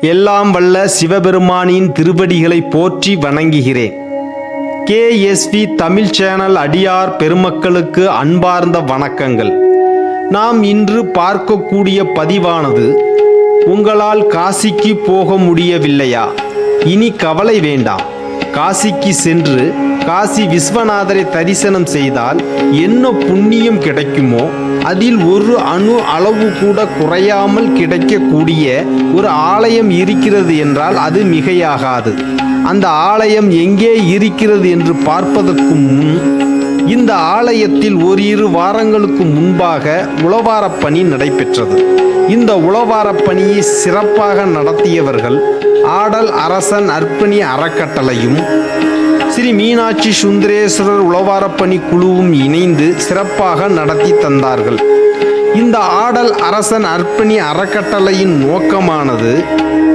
எல்லாம் வல்ல சிவபெருமானின் திருவடிகளை போற்றி வணங்குகிறேன். கேஎஸ்வி தமிழ் சேனல் அடியார் பெருமக்களுக்கு அன்பார்ந்த வணக்கங்கள். நாம் இன்று பார்க்கக்கூடிய பதிவானது உங்களால் காசிக்கு போக முடியவில்லையா? இனி கவலை வேண்டாம். காசிக்கு சென்று காசி விஸ்வநாதரை தரிசனம் செய்தால் என்ன புண்ணியம் கிடைக்குமோ அதில் ஒரு அணு அளவு கூட குறையாமல் கிடைக்கக்கூடிய ஒரு ஆலயம் இருக்கிறது என்றால் அது மிகையாகாது. அந்த ஆலயம் எங்கே இருக்கிறது என்று பார்ப்பதற்கு முன் இந்த ஆலயத்தில் ஓரிரு வாரங்களுக்கு முன்பாக உளவாரப் பணி நடைபெற்றது. இந்த உளவாரப் பணியை சிறப்பாக நடத்தியவர்கள் ஆடல் அரசன் அர்ப்பணி அறக்கட்டளையும் ஸ்ரீ மீனாட்சி சுந்தரேஸ்வரர் உளவாரப்பணி குழுவும் இணைந்து சிறப்பாக நடத்தி தந்தார்கள். இந்த ஆடல் அரசன் அர்ப்பணி அறக்கட்டளையின் நோக்கமானது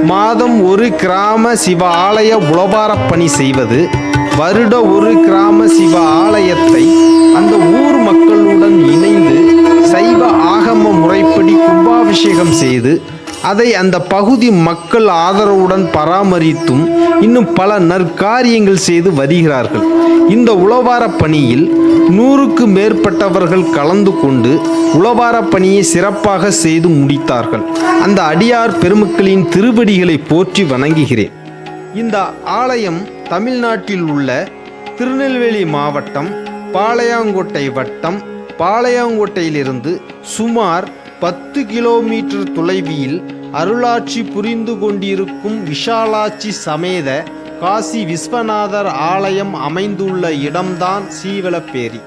மாதம் ஒரு கிராம சிவ ஆலய உளவாரப் பணி செய்வது வருட ஒரு கிராம சிவ ஆலயத்தை அந்த ஊர் மக்களுடன் இணைந்து சைவ ஆகம முறைப்படி கும்பாபிஷேகம் செய்து அதை அந்த பகுதி மக்கள் ஆதரவுடன் பராமரித்தும் இன்னும் பல நற்காரியங்கள் செய்து வருகிறார்கள். இந்த உளவார பணியில் நூறுக்கு மேற்பட்டவர்கள் கலந்து கொண்டு உளவார பணியை சிறப்பாக செய்து முடித்தார்கள். அந்த அடியார் பெருமக்களின் திருவடிகளை போற்றி வணங்குகிறேன். இந்த ஆலயம் தமிழ்நாட்டில் உள்ள திருநெல்வேலி மாவட்டம் பாளையாங்கோட்டை வட்டம் பாளையாங்கோட்டையிலிருந்து சுமார் பத்து கிலோமீட்டர் தொலைவியில் அருளாட்சி புரிந்து கொண்டிருக்கும் விஷாலாட்சி சமேத காசி விஸ்வநாதர் ஆலயம் அமைந்துள்ள இடம்தான் சீவலப்பேரி.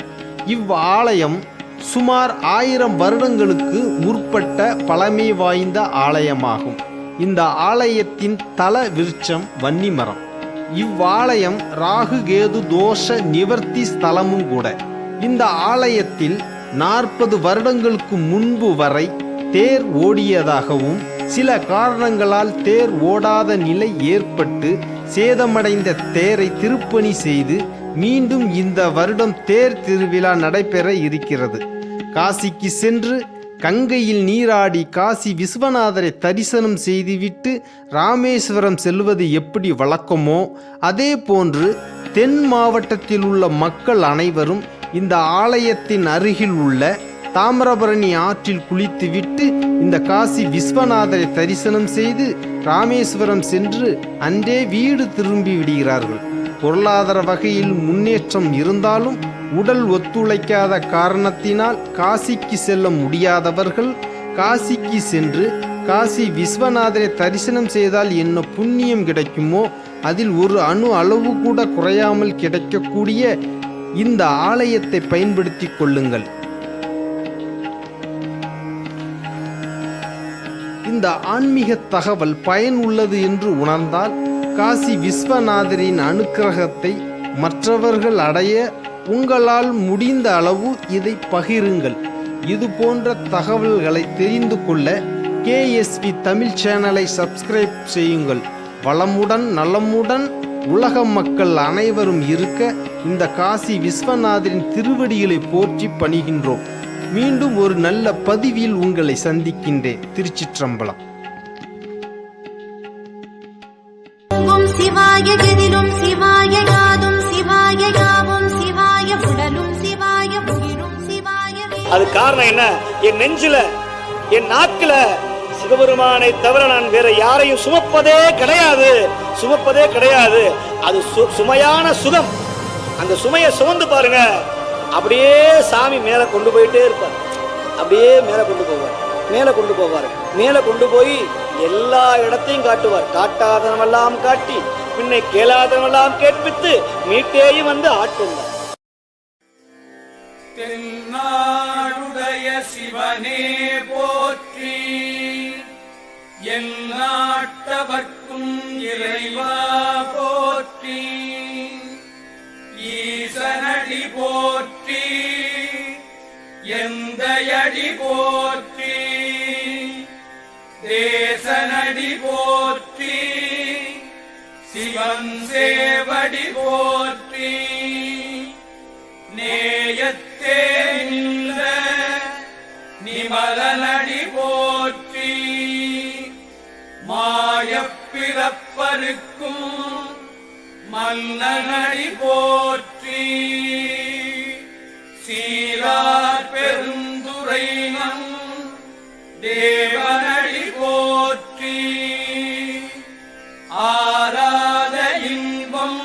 இவ் ஆலயம் சுமார் ஆயிரம் வருடங்களுக்கு முற்பட்ட பழமை வாய்ந்த ஆலயமாகும். இந்த ஆலயத்தின் தல விருட்சம் வன்னிமரம் இவ்வாலயம் ராகு கேது தோஷ நிவர்த்தி ஸ்தலமும் கூட. இந்த ஆலயத்தில் நாற்பது வருடங்களுக்கு முன்பு வரை தேர் ஓடியதாகவும் சில காரணங்களால் தேர் ஓடாத நிலை ஏற்பட்டு சேதமடைந்த தேரை திருப்பணி செய்து மீண்டும் இந்த வருடம் தேர் திருவிழா நடைபெற இருக்கிறது. காசிக்கு சென்று கங்கையில் நீராடி காசி விஸ்வநாதரை தரிசனம் செய்துவிட்டு ராமேஸ்வரம் செல்வது எப்படி வழக்கமோ அதே போன்று தென் மாவட்டத்தில் உள்ள மக்கள் அனைவரும் இந்த ஆலயத்தின் அருகில் உள்ள தாமிரபரணி ஆற்றில் குளித்துவிட்டு இந்த காசி விஸ்வநாதரை தரிசனம் செய்து ராமேஸ்வரம் சென்று அன்றே வீடு திரும்பி விடுகிறார்கள். பொருளாதார வகையில் முன்னேற்றம் இருந்தாலும் உடல் ஒத்துழைக்காத காரணத்தினால் காசிக்கு செல்ல முடியாதவர்கள் காசிக்கு சென்று காசி விஸ்வநாதரை தரிசனம் செய்தால் என்ன புண்ணியம் கிடைக்குமோ அதில் ஒரு அணு அளவு கூட குறையாமல் கிடைக்கக்கூடிய இந்த ஆலயத்தை பயன்படுத்திக் கொள்ளுங்கள். இந்த ஆன்மீக தகவல் பயன் உள்ளது என்று உணர்ந்தால் காசி விஸ்வநாதரின் அனுக்கிரகத்தை மற்றவர்கள் அடைய உங்களால் முடிந்த அளவு இதை பகிருங்கள். இது போன்ற தகவல்களை தெரிந்து கொள்ள கேஎஸ்பி தமிழ் சேனலை சப்ஸ்கிரைப் செய்யுங்கள். வளமுடன் நலமுடன் உலக மக்கள் அனைவரும் இருக்க இந்த காசி விஸ்வநாதரின் திருவடிகளை போற்றி பணிகின்றோம். மீண்டும் ஒரு நல்ல பதிவில் உங்களை சந்திக்கின்றேன். திருச்சிற்றம்பலம். ஓம் சிவாய எதிலும் சிவாய யாதும் சிவாய யாவும் சிவாய உடலும் சிவாய உயிரும் சிவாய அது காரணம் என்ன? என் நெஞ்சில என் நாக்குல சிவபெருமானை தவிர நான் வேற யாரையும் சுமப்பதே கிடையாது. சுமப்பதே கிடையாது. அது சுமையான சுகம். அந்த சுமையை சுமந்து பாருங்க. அப்படியே சாமி மேலே கொண்டு போயிட்டே இருப்பார். அப்படியே மேலே கொண்டு போவார். மேலே கொண்டு போவார். மேலே கொண்டு போய் எல்லா இடத்தையும் காட்டுவார். காட்டாதனமெல்லாம் காட்டி பின்னை கேளாதனமெல்லாம் கேட்பித்து மீட்டேயும் வந்து ஆட்கொண்டார் தென்னாடுடைய சிவனே போற்றி என் நாட்டவர்க்கும் இறைவா போற்றி. போற்றி. எந்த அடி போற்றி. தேசனடி போற்றி. சிவன் சேவடி போற்றி. நேயத்தே நின்ற நிமலனடி போற்றி. மாயப்பிறப்பருக்கும் மன்னனடி போற்றி. சீரார் பெருந்துரைனம் தேவனடி போற்றி. ஆராத இன்பம்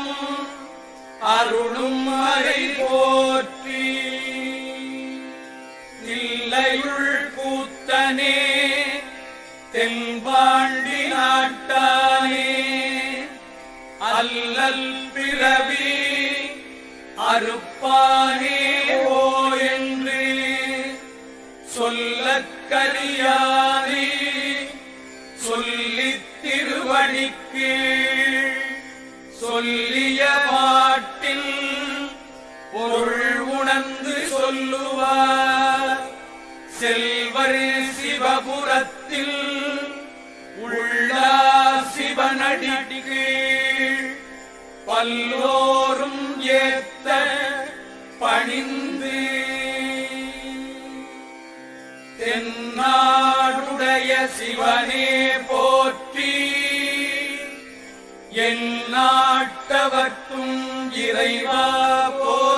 அருளும் அறை போற்றி. இல்லையுள் கூத்தனே தென்பாண்டி நாட்டானே. அல்லல் பிறவி அறுப்பானே ஓ என்று சொல்லக் கரியானே சொல்லித் திருவடிக்கு சொல்லிய பாட்டில் பொருள் உணர்ந்து சொல்லுவார். செல்வர் சிவபுரத்தில் உள்ளார் சிவனடிக்கு பல்லோரும் ஏத்த பணிந்து தென்னாடுடைய சிவனே போற்றி என் நாட்டவர்க்கும் இறைவா போ